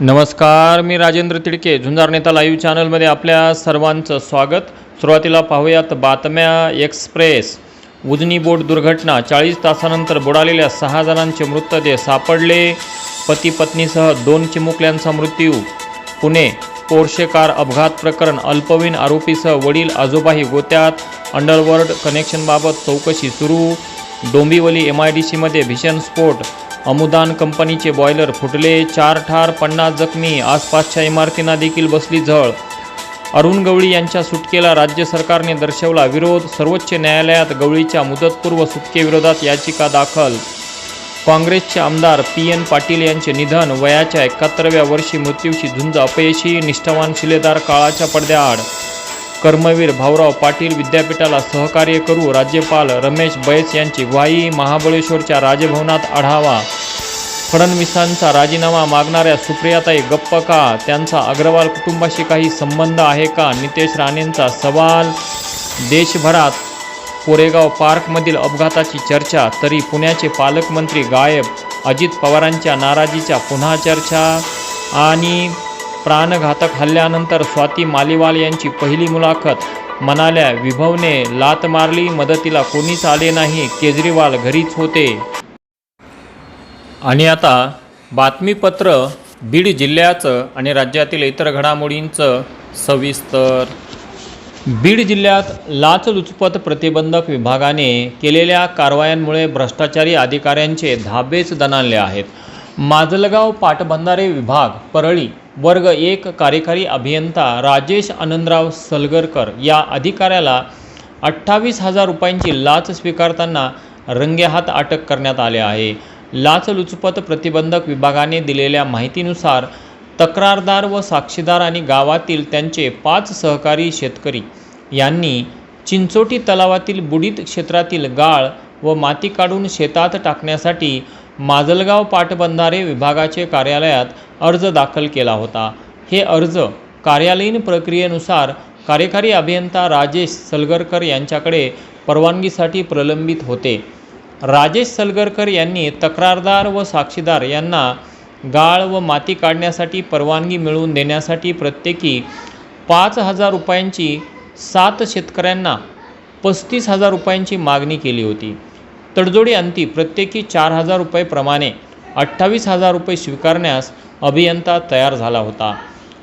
नमस्कार मी राजेंद्र तिडके. झुंजार नेता लाईव्ह चॅनलमध्ये आपल्या सर्वांचं स्वागत. सुरुवातीला पाहूयात बातम्या एक्सप्रेस. उजनी बोट दुर्घटना. चाळीस तासानंतर बुडालेल्या सहा जणांचे मृतदेह सापडले. पती पत्नीसह दोन चिमुकल्यांचा मृत्यू. पुणे पोर्शे कार अपघात प्रकरण. अल्पवयीन आरोपीसह वडील आजोबाही गोत्यात. अंडरवर्ल्ड कनेक्शनबाबत चौकशी सुरू. डोंबिवली एम आय डी सीमध्ये भीषण स्फोट. अमुदान कंपनीचे बॉयलर फुटले चार ठार पन्नास जखमी आसपासच्या इमारतींना देखील बसली झळ. अरुण गवळी यांच्या सुटकेला राज्य सरकारने दर्शवला विरोध सर्वोच्च न्यायालयात गवळीच्या मुदतपूर्व सुटकेविरोधात याचिका दाखल. काँग्रेसचे आमदार पी एन पाटील यांचे निधन वयाच्या एकाहत्तराव्या वर्षी मृत्यूशी झुंज अपयशी निष्ठावान शिलेदार काळाच्या पडद्याआड. कर्मवीर भाऊराव पाटील विद्यापीठाला सहकार्य करू राज्यपाल रमेश बैस यांची ग्वाही महाबळेश्वरच्या राजभवनात आढावा. फडणवीसांचा राजीनामा मागणाऱ्या सुप्रियाताई गप्प का? त्यांचा अग्रवाल कुटुंबाशी काही संबंध आहे का? नितेश राणेंचा सवाल. देशभरात कोरेगाव पार्कमधील अपघाताची चर्चा तरी पुण्याचे पालकमंत्री गायब अजित पवारांच्या नाराजीच्या पुन्हा चर्चा आणि प्राणघातक हल्ल्यानंतर स्वाती मालिवाल यांची पहिली मुलाखत. म्हणाल्या विभवने लात मारली मदतीला कोणीच आले नाही केजरीवाल घरीच होते. आणि आता बातमीपत्र बीड जिल्ह्याचं आणि राज्यातील इतर घडामोडींचं सविस्तर. बीड जिल्ह्यात लाचलुचपत प्रतिबंधक विभागाने केलेल्या कारवायांमुळे भ्रष्टाचारी अधिकाऱ्यांचे धाबेच दणाणले आहेत. माजलगाव पाटबंधारे विभाग परळी वर्ग एक कार्यकारी अभियंता राजेश आनंदराव सलगरकर या अधिकाऱ्याला अठ्ठावीस हजार रुपयांची लाच स्वीकारताना रंगेहात अटक करण्यात आले आहे. लाचलुचपत प्रतिबंधक विभागाने दिलेल्या माहितीनुसार तक्रारदार व साक्षीदार आणि गावातील त्यांचे पाच सहकारी शेतकरी यांनी चिंचोटी तलावातील बुडीत क्षेत्रातील गाळ व माती काढून शेतात टाकण्यासाठी माजलगाव पाटबंधारे विभागाचे कार्यालयात अर्ज दाखल केला होता. हे अर्ज कार्यालयीन प्रक्रियेनुसार कार्यकारी अभियंता राजेश सलगरकर यांच्याकडे परवानगीसाठी प्रलंबित होते. राजेश सलगरकर यांनी तक्रारदार व साक्षीदार यांना गाळ व माती काढण्यासाठी परवानगी मिळवून देण्यासाठी प्रत्येकी पाच हजार रुपयांची सात शेतकऱ्यांना पस्तीस हजार रुपयांची मागणी केली होती. तडजोडी अंती प्रत्येकी चार हजार रुपयेप्रमाणे अठ्ठावीस हजार रुपये स्वीकारण्यास अभियंता तयार झाला होता.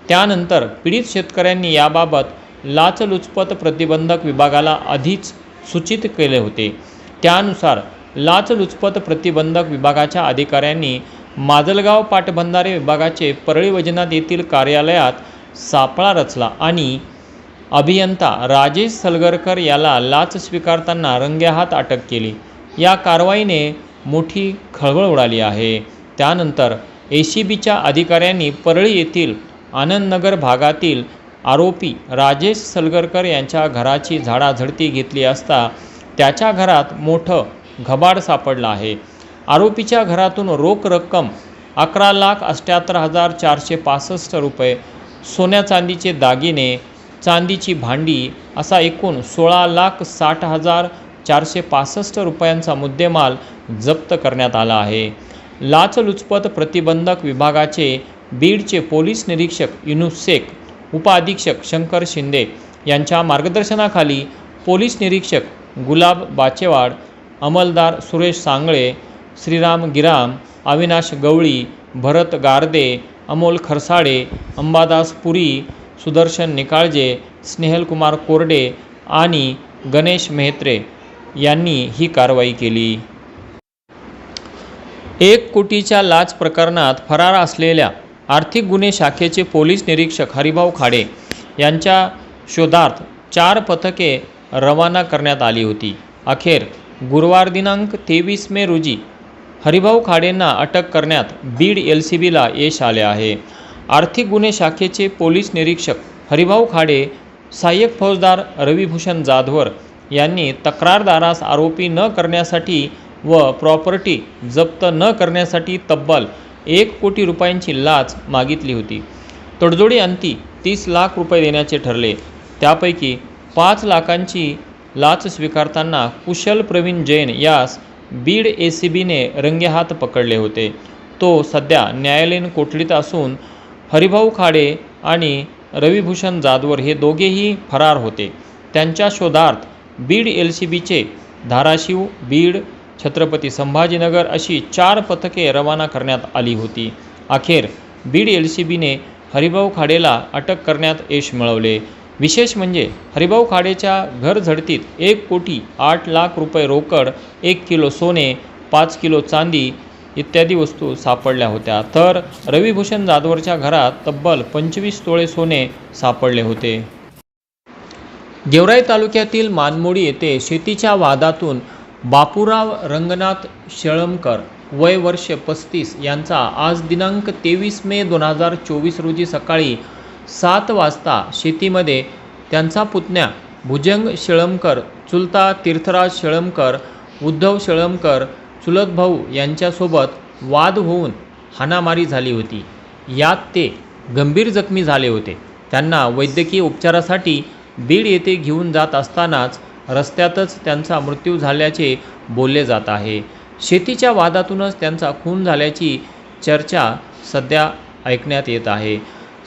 त्यानंतर पीडित शेतकऱ्यांनी याबाबत लाचलुचपत प्रतिबंधक विभागाला आधीच सूचित केले होते. त्यानुसार लाचलुचपत प्रतिबंधक विभागाच्या अधिकाऱ्यांनी माजलगाव पाटबंधारे विभागाचे परळी वजनात येथील कार्यालयात सापळा रचला आणि अभियंता राजेश सलगरकर याला लाच स्वीकारताना रंगेहात अटक केली. या कारवाईने मोठी खळबळ उडाली आहे. त्यानंतर ए सी बीच्या अधिकाऱ्यांनी परळी येथील आनंदनगर भागातील आरोपी राजेश सलगरकर यांच्या घराची झाडाझडती घेतली असता त्याच्या घरात मोठं घबाड सापडलं आहे. आरोपीच्या घरातून रोख रक्कम अकरा लाख अष्ट्याहत्तर हजार चारशे पासष्ट रुपये सोन्या चांदीचे दागिने चांदीची भांडी असा एकूण सोळा लाख साठ हजार चारशे पासष्ट रुपयांचा मुद्देमाल जप्त करण्यात आला आहे. लाचलुचपत प्रतिबंधक विभागाचे बीडचे पोलीस निरीक्षक युनुस शेख उपअधीक्षक शंकर शिंदे यांच्या मार्गदर्शनाखाली पोलीस निरीक्षक गुलाब बाचेवाड अंमलदार सुरेश सांगळे श्रीराम गिराम अविनाश गवळी भरत गारदे अमोल खरसाडे अंबादास पुरी सुदर्शन निकाळजे स्नेहलकुमार कोरडे आणि गणेश मेहत्रे यांनी ही कारवाई केली. एक कोटीच्या लाच प्रकरणात फरार असलेल्या आर्थिक गुन्हे शाखेचे पोलीस निरीक्षक हरिभाऊ खाडे यांच्या शोधार्थ चार पथके रवाना करण्यात आली होती. अखेर गुरुवार दिनांक तेवीस मे रोजी हरिभाऊ खाडेंना अटक करण्यात बीड एल सी बीला यश आले आहे. आर्थिक गुन्हे शाखेचे पोलीस निरीक्षक हरिभाऊ खाडे सहाय्यक फौजदार रविभूषण जाधवर यांनी तक्रारदारास आरोपी न करण्यासाठी व प्रॉपर्टी जप्त न करण्यासाठी तब्बल एक कोटी रुपयांची लाच मागितली होती. तडजोडी अंती तीस लाख रुपये देण्याचे ठरले. त्यापैकी पाच लाखांची लाच स्वीकारताना कुशल प्रवीण जैन यास बीड ए सी बीने रंगेहात पकडले होते. तो सध्या न्यायालयीन कोठडीत असून हरिभाऊ खाडे आणि रविभूषण जाधवर हे दोघेही फरार होते. त्यांच्या शोधार्थ बीड एल सी बीचे धाराशिव बीड छत्रपती संभाजीनगर अशी चार पथके रवाना करण्यात आली होती. अखेर बीड एल सी बीने हरिभाऊ खाडेला अटक करण्यात यश मिळवले. विशेष म्हणजे हरिभाऊ खाडेच्या घर झडतीत एक कोटी आठ लाख रुपये रोकड एक किलो सोने पाच किलो चांदी इत्यादी वस्तू सापडल्या होत्या. तर रविभूषण जाधवरच्या घरात तब्बल पंचवीस तोळे सोने सापडले होते. गेवराई तालुक्यातील मानमोडी येथे शेतीच्या वादातून बापूराव रंगनाथ शेळमकर वय वर्ष पस्तीस यांचा आज दिनांक तेवीस मे दोन हजार चोवीस रोजी सकाळी सात वाजता शेतीमध्ये त्यांचा पुतण्या भुजंग शेळमकर चुलता तीर्थराज शेळमकर उद्धव शेळमकर चुलत भाऊ यांच्यासोबत वाद होऊन हाणामारी झाली होती. यात ते गंभीर जखमी झाले होते. त्यांना वैद्यकीय उपचारासाठी बीड येथे घेऊन जात असतानाच रस्त्यातच त्यांचा मृत्यू झाल्याचे बोलले जात आहे. शेतीच्या वादातूनच त्यांचा खून झाल्याची चर्चा सध्या ऐकण्यात येत आहे.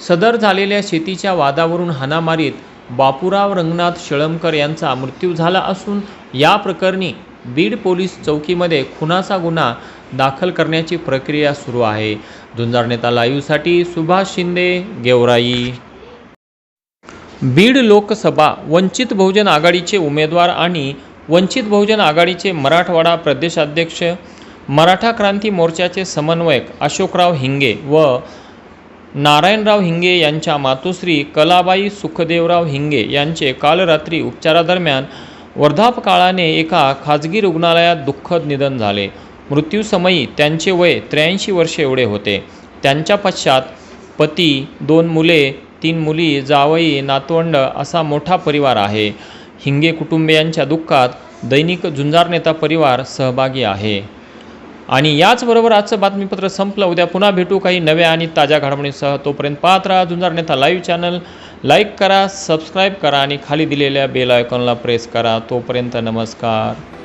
सदर झालेल्या शेतीच्या वादावरून हाणामारीत बापूराव रंगनाथ शेळमकर यांचा मृत्यू झाला असून या प्रकरणी बीड पोलीस चौकीमध्ये खुनाचा गुन्हा दाखल करण्याची प्रक्रिया सुरू आहे. झुंजार नेता लाईव्हसाठी सुभाष शिंदे गेवराई. बीड लोकसभा वंचित बहुजन आघाडीचे उमेदवार आणि वंचित बहुजन आघाडीचे मराठवाडा प्रदेशाध्यक्ष मराठा क्रांती मोर्चाचे समन्वयक अशोकराव हिंगे व नारायणराव हिंगे यांच्या मातोश्री कलाबाई सुखदेवराव हिंगे यांचे काल रात्री उपचारादरम्यान वर्धापकाळाने एका खाजगी रुग्णालयात दुःखद निधन झाले. मृत्यूसमयी त्यांचे वय त्र्याऐंशी वर्षे एवढे होते. त्यांच्या पश्चात पती दोन मुले तीन मुली जावई नातवंड असा मोठा परिवार आहे. हिंगे कुटुंबियांच्या दुःखात दैनिक झुंजार नेता परिवार सहभागी आहे. आणि याचबरोबर आजचं बातमीपत्र संपलं. उद्या पुन्हा भेटू काही नव्या आणि ताज्या घडामोडींसह. तोपर्यंत पाहत राहा Zunjar Neta live channel. Like करा सबस्क्राईब करा आणि खाली दिलेल्या बेल आयकॉनला प्रेस करा. तोपर्यंत नमस्कार.